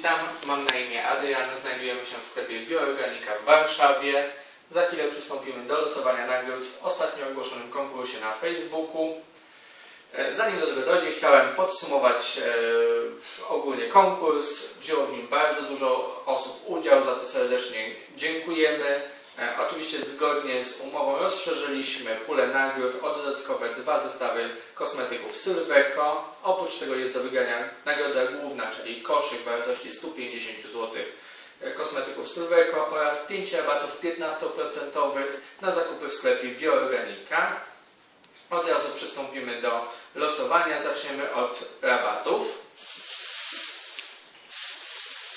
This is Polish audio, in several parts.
Witam, mam na imię Adrian, znajdujemy się w sklepie Bioorganika w Warszawie. Za chwilę przystąpimy do losowania nagród w ostatnio ogłoszonym konkursie na Facebooku. E, Zanim do tego dojdzie, chciałem podsumować e, ogólnie konkurs. Wzięło w nim bardzo dużo osób udział, za co serdecznie dziękujemy. E, oczywiście zgodnie z umową rozszerzyliśmy pulę nagród o dodatkowe dwa zestawy kosmetyków Sylweco. Oprócz tego jest do wygrania nagroda czyli koszyk wartości 150 zł kosmetyków Sylweco oraz 5 rabatów 15% na zakupy w sklepie Bioorganika. Od razu przystąpimy do losowania. Zaczniemy od rabatów.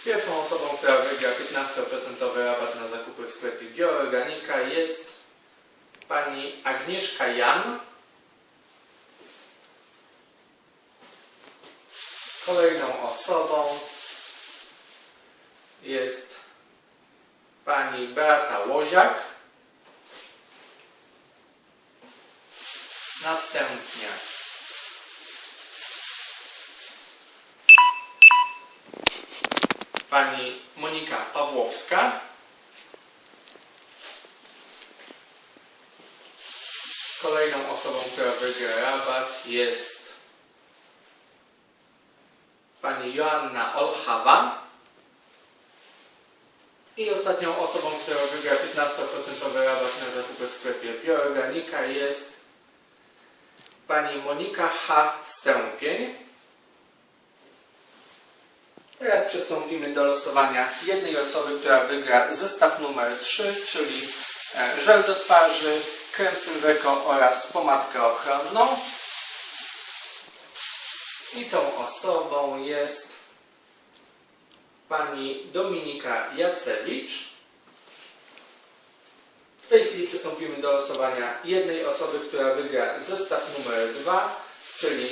Pierwszą osobą, która wygra 15% rabat na zakupy w sklepie Bioorganika jest pani Agnieszka Jan. Kolejną osobą jest pani Beata Łoziak. Następnie pani Monika Pawłowska. Kolejną osobą, która wygra rabat jest pani Joanna Olchawa. I ostatnią osobą, która wygra 15% rabat na zakupy w sklepie Bioorganika jest pani Monika H. Stępień. Teraz przystąpimy do losowania jednej osoby, która wygra zestaw numer 3, czyli e, żel do twarzy, krem Sylweco oraz pomadkę ochronną. I tą osobą jest pani Dominika Jacewicz. W tej chwili przystąpimy do losowania jednej osoby, która wygra zestaw numer 2, czyli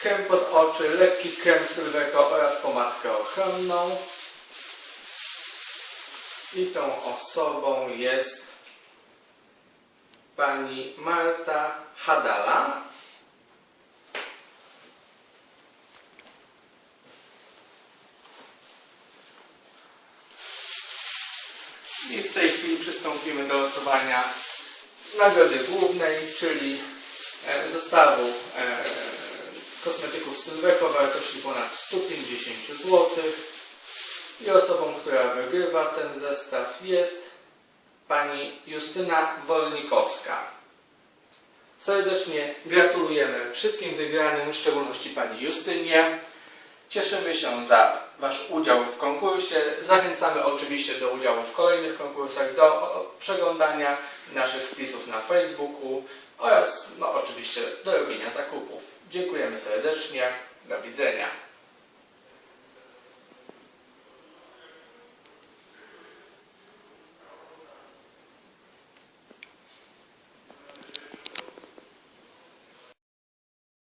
krem pod oczy, lekki krem Sylweco oraz pomadkę ochronną. I tą osobą jest pani Marta Hadala. I w tej chwili przystąpimy do losowania nagrody głównej, czyli e, zestawu e, kosmetyków Sylweco wartości ponad 150 zł. I osobą, która wygrywa ten zestaw jest pani Justyna Wolnikowska. Serdecznie gratulujemy wszystkim wygranym, w szczególności pani Justynie. Cieszymy się za Wasz udział w konkursie. Zachęcamy oczywiście do udziału w kolejnych konkursach, do przeglądania naszych wpisów na Facebooku oraz no, oczywiście do robienia zakupów. Dziękujemy serdecznie. Do widzenia.